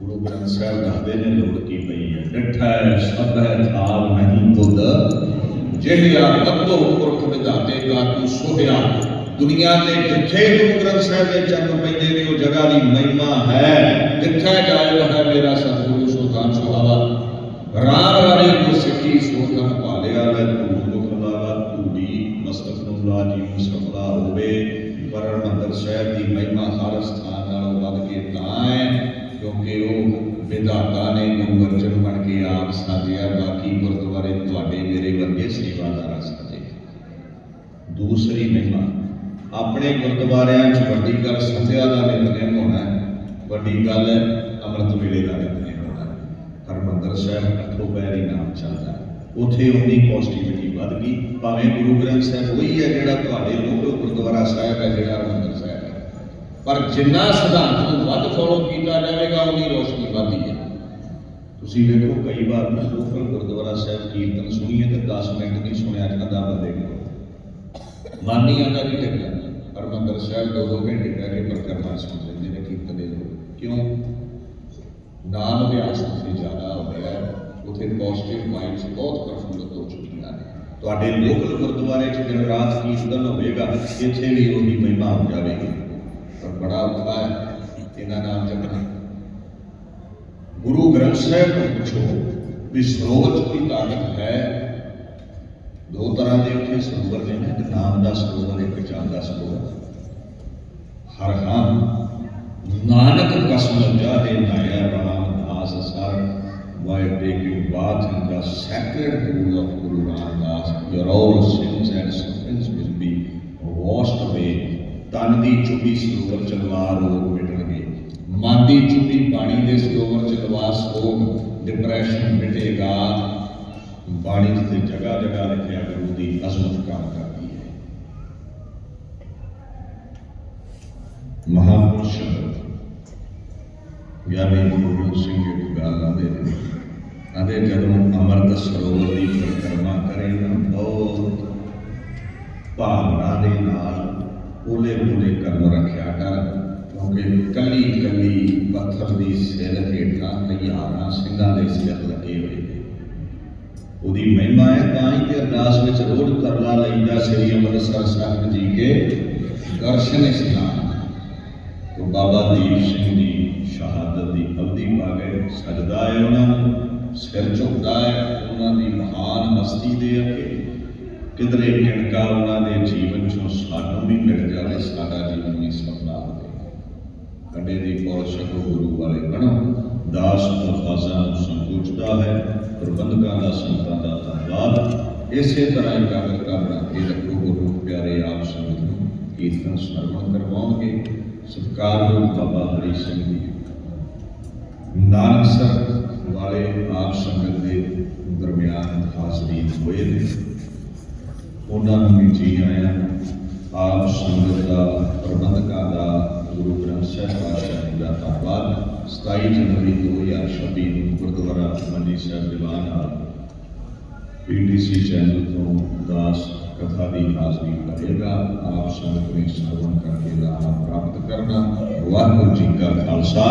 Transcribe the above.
ਗੁਰੂ ਗ੍ਰੰਥ ਸਾਹਿਬ ਦੱਸਦੇ ਨੇ ਲੋੜ ਕੀ ਪਈ ਹੈ। ਡਿਠੈ ਸਭੈ ਥਾਲ ਨਹੀਂ ਤੁਧ ਜਿਹੜਿਆ ਬੱਤੋ ਪੁਰਖ ਵਿਧਾਤੇ ਕਾ ਤੂੰ ਸੋਹਿਆ, ਦੁਨੀਆ ਦੇ ਜਿੱਥੇ ਗੁਰੂ ਗ੍ਰੰਥ ਸਾਹਿਬ ਦੇ ਚਰਨ ਪੈਂਦੇ ਨੇ, ਉਹ ਜਗ੍ਹਾ ਦੀ ਮਹਿਮਾ ਹੈ। ਜਿੱਥੇ ਜਾਇ ਹੈ ਮੇਰਾ ਸਤਿਗੁਰੂ ਸੁਲਤਾਨ ਸੁਹਾਵਾ? ਰਾਮ ਰਾਣੇ ਗੁਰ ਸਿੱਖੀ ਸੋਧਨ ਭਾਲਿਆ ਲੈ ਤੂੰ ਮੁਖ ਲਾਵਾ ਤੂੰ ਦੀ ਮਸਤਕ ਨੂੰ ਲਾ ਜੀ ਮੁਸਤਫਾ ਹੋਵੇ। ਪਰ ਹਰਿਮੰਦਰ ਸਾਹਿਬ ਦੀ ਮਹਿਮਾ ਹਰ ਸਥਾਨ ਨਾਲੋਂ ਵੱਧ ਕੇ ਤਾਂ ਹੈ, ਕਿਉਂਕਿ ਉਹ ਵਿਧਾਤਾ ਨੇ ਗੁਰੂ ਅਰਜਨ ਬਣ ਕੇ ਆਪ ਸਾਜਿਆ। ਬਾਕੀ ਗੁਰਦੁਆਰੇ ਤੁਹਾਡੇ ਮੇਰੇ ਵਰਗੇ ਸੇਵਾਦਾਰਾਂ ਸਾਜੇ। ਦੂਸਰੀ ਮਹਿਮਾ, ਆਪਣੇ ਗੁਰਦੁਆਰਿਆਂ 'ਚ ਵੱਡੀ ਗੱਲ ਸੰਧਿਆ ਦਾ ਨਿਤਨੇਮ ਹੋਣਾ ਵੱਡੀ ਗੱਲ ਅੰਮ੍ਰਿਤ ਵੇਲੇ ਦਾ ਨਿਤਨੇਮ ਹੋਣਾ ਹੈ। ਹਰਿਮੰਦਰ ਸਾਹਿਬ ਅੱਠੋ ਪੈਰੀ ਨਾਮ ਚੱਲਦਾ ਹੈ। ਉਥੇ ਉਨੀ ਪੋਜ਼ਿਟਿਵਿਟੀ ਵੱਧ ਗਈ। ਭਾਵੇਂ ਗੁਰੂ ਗ੍ਰੰਥ ਸਾਹਿਬ ਉਹੀ ਹੈ ਜਿਹੜਾ ਤੁਹਾਡੇ ਲੋਕ ਗੁਰਦੁਆਰਾ ਸਾਹਿਬ ਹੈ ਜਿਹੜਾ ਹਰਿਮੰਦਰ ਸਾਹਿਬ ਹੈ ਪਰ ਜਿੰਨਾ ਸਿਧਾਂਤ ਨੂੰ ਵੱਧ ਫੋਲੋ ਕੀਤਾ ਜਾਵੇਗਾ ਉਨੀ ਰੋਸ਼ਨੀ ਵਧਦੀ ਹੈ। ਤੁਸੀਂ ਵੇਖੋ, ਕਈ ਵਾਰ ਨਾ ਲੋਕਲ ਗੁਰਦੁਆਰਾ ਸਾਹਿਬ ਕੀਰਤਨ ਸੁਣੀਏ ਤੇ 10 ਮਿੰਟ ਨਹੀਂ ਸੁਣਿਆ ਜਾਂਦਾ ਬੰਦੇ ਕੋਲ ਮਨ ਨਹੀਂ ਆਉਂਦਾ ਕਿ ਟਿਕ ਜਾਂਦਾ ਹਰਿਮੰਦਰ ਸਾਹਿਬ ਦੋ ਦੋ ਘੰਟੇ ਬਹਿ ਕੇ ਪਰਕਰਮਾ ਸੁਣ ਲੈਂਦੇ ਨੇ, ਕੀਰਤਨ ਦੇ ਲੋਕ। ਕਿਉਂ? ਨਾਮ ਅਭਿਆਸ ਉੱਥੇ ਜ਼ਿਆਦਾ ਹੋ ਗਿਆ ਹੈ। ਉੱਥੇ ਪੋਜ਼ਿਟਿਵ ਮਾਈਂਡਸ ਬਹੁਤ ਪ੍ਰਫੁੱਲਤ ਹੋ ਚੁੱਕੀਆਂ ਨੇ। ਤੁਹਾਡੇ ਲੋਕਲ ਗੁਰਦੁਆਰੇ 'ਚ ਦਿਨ ਰਾਤ ਕੀਰਤਨ ਹੋਵੇਗਾ, ਇੱਥੇ ਵੀ ਉਹਦੀ ਮਹਿਮਾ ਹੋ ਜਾਵੇਗੀ। ਪਰ ਬੜਾ ਔਖਾ ਹੈ, ਇਹਨਾਂ ਨਾਮ ਜਪਣਾ। ਗੁਰੂ ਗ੍ਰੰਥ ਸਾਹਿਬ ਨੂੰ ਪੁੱਛੋ ਵੀ ਸਰੋਵਰ ਦੀ ਤਾਕਤ ਹੈ। ਦੋ ਤਰ੍ਹਾਂ ਦੇ ਉੱਥੇ ਸਰੋਵਰ ਨੇ, ਇੱਕ ਨਾਮ ਦਾ ਸਰੋਵਰ, ਇੱਕ ਚਾਂਦ ਦਾ ਸਰੋਵਰ। ਹਰ ਹਾਂ ਨਾਨਕ ਕਸਮ ਜਾਹੇ ਨਾਇਆ Ramdas sir by taking bath in the sacred pool of Guru Ramdas your all sins and ਤਨ ਦੀ ਚੁੱਭੀ ਸਰੋਵਰ ਚਲਵਾ ਰੋਗ ਮਿਟਣਗੇ ਮਨ ਦੀ ਚੁੱਭੀ ਬਾਣੀ ਦੇ ਸਰੋਵਰ ਚ ਲਵਾ ਸੋਗ ਡਿਪਰੈਸ਼ਨ ਮਿਟੇਗਾ ਬਾਣੀ ਤੇ ਜਗ੍ਹਾ ਜਗ੍ਹਾ ਲਿਖਿਆ ਗੁਰੂ ਦੀ ਅਜ਼ਮਤ ਕੰਮ ਕਰਦੀ ਹੈ ਮਹਾਪੁਰਸ਼ ਗਿਆਨੀ ਗੁਰੂ ਗੋਬਿੰਦ ਸਿੰਘ ਜੀ ਦੀ ਗੱਲ ਆਦੇ ਨੇ ਆਦੇ ਜਦੋਂ ਅੰਮ੍ਰਿਤ ਸਰੋਵਰ ਦੀ ਪਰਿਕਰਮਾ ਕਰੇ ਨਾ ਬਹੁਤ ਭਾਵਨਾ ਦੇ ਉਹਨੇ ਉਹਨੇ ਕਰਮ ਰੱਖਿਆ ਕਰ। ਕਿਉਂਕਿ ਕੱਲੀ ਕੱਲੀ ਪੱਥਰ ਦੀ ਸਿਰ ਹੇਠਾਂ ਹਜ਼ਾਰਾਂ ਸਿੰਘਾਂ ਦੇ ਸਿਰ ਲੱਗੇ ਹੋਏ ਨੇ। ਉਹਦੀ ਮਹਿਮਾ ਹੈ, ਤਾਂ ਹੀ ਤੇ ਅਰਦਾਸ ਵਿੱਚ ਰੋਜ਼ ਕਰਨਾ ਲਈਦਾ ਸ੍ਰੀ ਅੰਮ੍ਰਿਤਸਰ ਸਾਹਿਬ ਜੀ ਕੇ ਦਰਸ਼ਨ ਇਸਲਾਮ ਤੋਂ ਬਾਬਾ ਦੀਪ ਸਿੰਘ ਦੀ ਸ਼ਹਾਦਤ ਦੀ ਅਵਧੀ ਪਾ ਗਏ ਸਜਦਾ ਹੈ ਉਹਨਾਂ ਨੂੰ, ਸਿਰ ਝੁਕਦਾ ਹੈ, ਉਹਨਾਂ ਦੀ ਮਹਾਨ ਹਸਤੀ ਦੇ ਅੱਗੇ। ਕਿਧਰੇ ਕਿਣਕਾ ਉਹਨਾਂ ਦੇ ਜੀਵਨ ਚੋਂ ਸਾਨੂੰ ਵੀ ਮਿਲ ਜਾਵੇ, ਸਾਡਾ ਜੀਵਨ ਵੀ ਸਫਲਾ ਹੋਵੇ। ਕੰਡੇ ਦੀ ਪੌਲ ਛਕੋ ਗੁਰੂ ਵਾਲੇ ਬਣੋ। ਦਾਸ ਮੁਫਾਜ਼ਾ ਨੂੰ ਹੈ, ਪ੍ਰਬੰਧਕਾਂ ਦਾ ਸੰਤਾਂ ਦਾ ਧੰਨਵਾਦ। ਇਸੇ ਤਰ੍ਹਾਂ ਹੀ ਕਾਗਰਤਾ ਬਣਾ ਕੇ ਰੱਖੋ ਗੁਰੂ ਪਿਆਰੇ ਆਪ ਸੰਗਤ ਨੂੰ। ਕੀਰਤਨ ਸਰਵਣ ਕਰਵਾਉਣਗੇ। ਸਤਿਕਾਰਯੋਗ ਬਾਬਾ ਹਰੀ ਸਿੰਘ ਜੀ। ਨਾਨਕ ਸਰ ਵਾਲੇ ਆਪ ਸੰਗਤ ਦੇ ਦਰਮਿਆਨ ਹਾਜ਼ਰੀਨ ਹੋਏ ਨੇ ਉਹਨਾਂ ਨੂੰ ਵੀ ਜੀ ਆਇਆਂ ਆਪ ਸੰਗਤ ਦਾ ਪ੍ਰਬੰਧਕਾਂ ਦਾ, ਗੁਰੂ ਗ੍ਰੰਥ ਸਾਹਿਬ ਪਾਤਸ਼ਾਹ ਜੀ ਦਾ ਧੰਨਵਾਦ। 27 ਜਨਵਰੀ 2026 ਨੂੰ ਗੁਰਦੁਆਰਾ ਮੰਡੀ ਸਾਹਿਬ ਦੀਵਾਨ ਹਾਲ ਪੀਟੀਸੀ ਚੈਨਲ ਤੋਂ ਦਾਸ ਕਥਾ ਦੀ ਹਾਜ਼ਰੀ ਕਰੇਗਾ ਆਪ ਸੰਗਤ ਨੇ ਸਰਵਣ ਕਰਕੇ ਲਾਭ ਪ੍ਰਾਪਤ ਕਰਨਾ। ਵਾਹਿਗੁਰੂ ਜੀ ਕਾ ਖਾਲਸਾ।